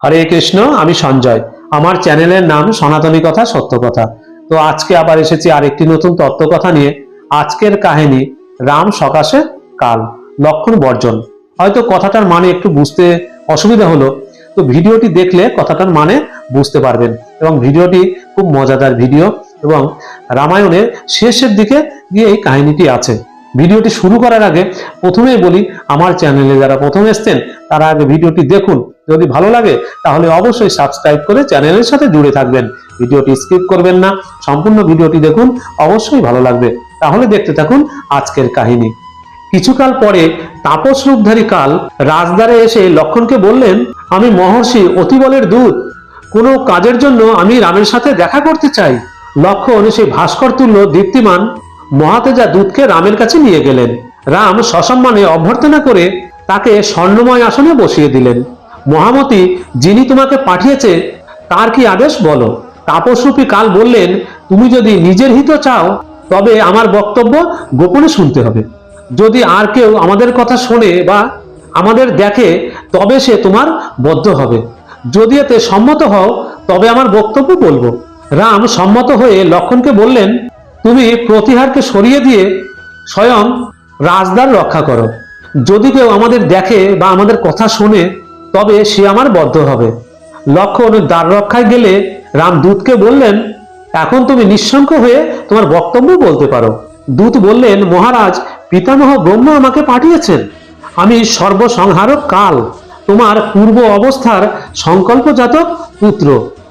হরে কৃষ্ণ, আমি সঞ্জয়। আমার চ্যানেলের নাম সনাতনী কথা, সত্য কথা। তো আজকে আবার এসেছি আরেকটি নতুন তত্ত্ব কথা নিয়ে। আজকের কাহিনী রাম সকাশে কাল, লক্ষণ বর্জন। হয়তো কথাটার মানে একটু বুঝতে অসুবিধা হলো। তো ভিডিওটি দেখলে কথাটার মানে বুঝতে পারবেন। এবং ভিডিওটি খুব মজাদার ভিডিও। এবং রামায়ণের শেষের দিকে গিয়ে এই কাহিনীটি আছে। ভিডিওটি শুরু করার আগে প্রথমেই বলি, আমার চ্যানেলে যারা প্রথম এসছেন, তারা আগে ভিডিওটি দেখুন। যদি ভালো লাগে, তাহলে অবশ্যই সাবস্ক্রাইব করে চ্যানেলের সাথে জুড়ে থাকবেন। ভিডিওটি স্কিপ করবেন না, সম্পূর্ণ ভিডিওটি দেখুন, অবশ্যই ভালো লাগবে। তাহলে দেখতে থাকুন আজকের কাহিনী। কিছুকাল পরে তাপস রূপধারী কাল রাজদ্বারে এসে লক্ষণকে বললেন, আমি মহর্ষি অতিবলের দূত। কোনো কাজের জন্য আমি রামের সাথে দেখা করতে চাই। লক্ষণ সেই ভাস্কর তুল্য দীপ্তিমান মহাতেজা দূতকে রামের কাছে নিয়ে গেলেন। রাম সসম্মানে অভ্যর্থনা করে তাকে স্বর্ণময় আসনে বসিয়ে দিলেন। মহামতি, যিনি তোমাকে পাঠিয়েছে, তার কি আদেশ বলো? তাপসরূপী কাল বললেন, তুমি যদি নিজের হিত চাও, তবে আমার বক্তব্য গোপনে শুনতে হবে। যদি আর কেউ আমাদের কথা শোনে বা আমাদের দেখে, তবে সে তোমার বদ্ধ হবে। যদি এতে সম্মত হও, তবে আমার বক্তব্য বলব। রাম সম্মত হয়ে লক্ষণকে বললেন তুমি প্রতিহারকে সরিয়ে দিয়ে স্বয়ং রাজদার রক্ষা করো। যদি কেউ আমাদের দেখে বা আমাদের কথা শোনে, তবে সে আমার বদ্ধ হবে। লক্ষণ দ্বার রক্ষায় গেলে রাম দূতকে বললেন, এখন তুমি নিঃশঙ্ক হয়ে তোমার বক্তব্য বলতে পারো। দূত বললেন, মহারাজ, পিতামহ ব্রহ্ম আমাকে পাঠিয়েছেন। আমি সর্বসংহারক কাল। তোমার পূর্ব অবস্থার সংকল্পজাতক পুত্র।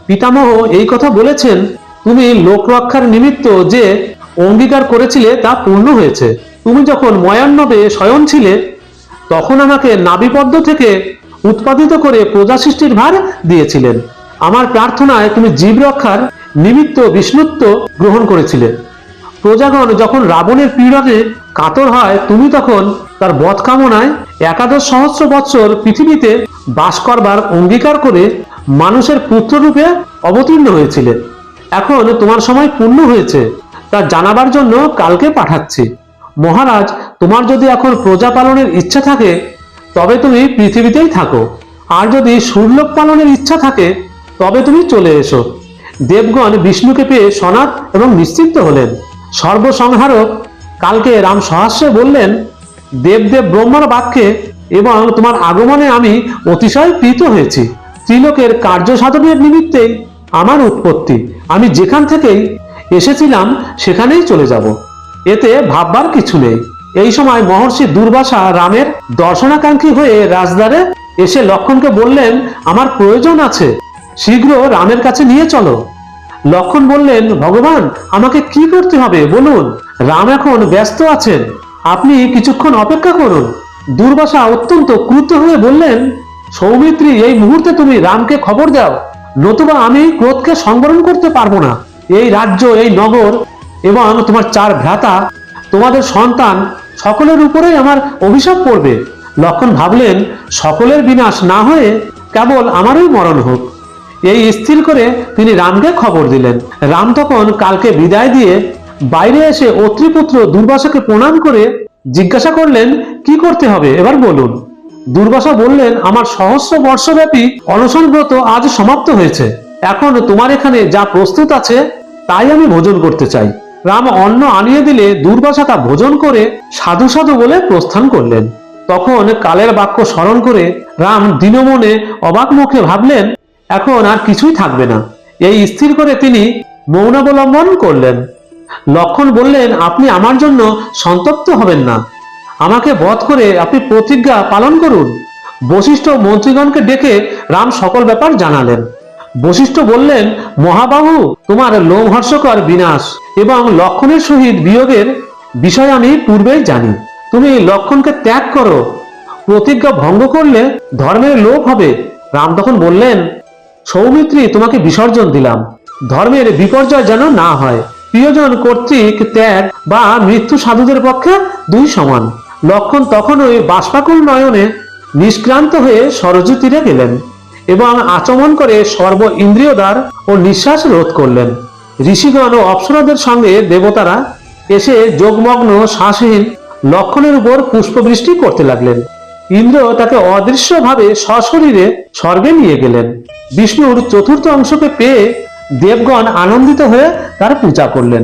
পিতামহ এই কথা বলেছেন তুমি লোক রক্ষার নিমিত্ত যে অঙ্গীকার করেছিলে তা পূর্ণ হয়েছে। তুমি যখন ময়ান্নবে শয়ন ছিলে, তখন আমাকে নাবিপদ্ম থেকে উৎপাদিত করে প্রজা সৃষ্টির ভার দিয়েছিলেন। আমার প্রার্থনায় তুমি জীব রক্ষার নিমিত্ত বিষ্ণুত্ব গ্রহণ করেছিলে। প্রজাগণ যখন রাবণের পীড়নে কাতর হয়, তুমি তখন তার বধ কামনায় একাদশ সহস্র বৎসর পৃথিবীতে বাস করবার অঙ্গীকার করে মানুষের পুত্ররূপে অবতীর্ণ হয়েছিলে। এখন তোমার সময় পূর্ণ হয়েছে, তা জানাবার জন্য কালকে পাঠাচ্ছি। মহারাজ, তোমার যদি এখন প্রজা পালনের ইচ্ছা থাকে, তবে তুমি পৃথিবীতেই থাকো। আর যদি সুরলোক পালনের ইচ্ছা থাকে, তবে তুমি চলে এসো। দেবগণ বিষ্ণুকে পেয়ে সনাত এবং নিশ্চিন্ত হলেন। সর্বসংহারক কালকে রাম সহাস্যে বললেন, দেবদেব ব্রহ্মার বাক্যে এবং তোমার আগমনে আমি অতিশয় প্রীত হয়েছি। ত্রিলোকের কার্য সাধনের নিমিত্তেই আমার উৎপত্তি। আমি যেখান থেকেই এসেছিলাম, সেখানেই চলে যাব। এতে ভাববার কিছু নেই। এই সময় মহর্ষি দুর্বাসা রামের দর্শনাকাঙ্ক্ষী হয়ে রাজদারে এসে লক্ষণকে বললেন, আমার প্রয়োজন আছে। শীঘ্র রামের কাছে নিয়ে চলো। লক্ষণ বললেন, ভগবান, আমাকে কি করতে হবে? বলুন। রাম এখন ব্যস্ত আছেন। আপনি কিছুক্ষণ অপেক্ষা করুন। দুর্বাসা অত্যন্ত ক্রুদ্ধ হয়ে বললেন, সৌমিত্রী, এই মুহূর্তে তুমি রামকে খবর দাও। নতুবা আমি ক্রোধকে সংবরণ করতে পারব না। এই রাজ্য, এই নগর এবং তোমার চার ভ্রাতা, তোমাদের সন্তান সকলের উপরেই আমার অভিশাপ পড়বে। লক্ষণ ভাবলেন, সকলের বিনাশ না হয়ে কেবল আমারই মরণ হোক। এই স্থির করে তিনি রামকে খবর দিলেন। রাম তখন কালকে বিদায় দিয়ে বাইরে এসে অত্রিপুত্র দুর্বাসাকে প্রণাম করে জিজ্ঞাসা করলেন, কি করতে হবে? এবার বলুন। দুর্বাসা বললেন, আমার সহস্র বর্ষব্যাপী অনশন ব্রত আজ সমাপ্ত হয়েছে। এখন তোমার এখানে যা প্রস্তুত আছে, তাই আমি ভোজন করতে চাই। রাম অন্ন আনিয়ে দিলে দুর্বাসা তা ভোজন করে সাধু সাধু বলে প্রস্থান করলেন। তখন কালের বাক্য স্মরণ করে রাম দীনমনে অবাক মুখে ভাবলেন, এখন আর কিছুই থাকবে না। এই স্থির করে তিনি মৌনাবলম্বন করলেন। লক্ষণ বললেন, আপনি আমার জন্য সন্তপ্ত হবেন না। আমাকে বধ করে আপনি প্রতিজ্ঞা পালন করুন। বশিষ্ঠ মন্ত্রীগণকে ডেকে রাম সকল ব্যাপার জানালেন। বশিষ্ঠ বললেন, মহাবাহু, তোমার লোমহর্ষকর বিনাশ এবং লক্ষণের সহিত বিয়োগের বিষয় আমি পূর্বেই জানি। তুমি লক্ষণকে ত্যাগ করো। প্রতিজ্ঞা ভঙ্গ করলে ধর্মের লোপ হবে। রাম তখন বললেন, সৌমিত্রী, তোমাকে বিসর্জন দিলাম। ধর্মের বিপর্যয় যেন না হয়। প্রিয়জন কর্তৃক ত্যাগ বা মৃত্যু সাধুদের পক্ষে দুই সমান। লক্ষণ তখন ওই বাষ্পাকুল নয়নে নিষ্ক্রান্ত হয়ে সরজু তীরে গেলেন এবং আচমন করে সর্ব ইন্দ্রিয় দ্বার ও নিঃশ্বাস রোধ করলেন। ঋষিগণ ও অপ্সরাদের সঙ্গে দেবতারা এসে যোগমগ্ন শ্বাসহীন লক্ষণের উপর পুষ্পবৃষ্টি করতে লাগলেন। ইন্দ্র তাকে অদৃশ্যভাবে সশরীরে স্বর্গে নিয়ে গেলেন। বিষ্ণুর চতুর্থ অংশকে পেয়ে দেবগণ আনন্দিত হয়ে তার পূজা করলেন।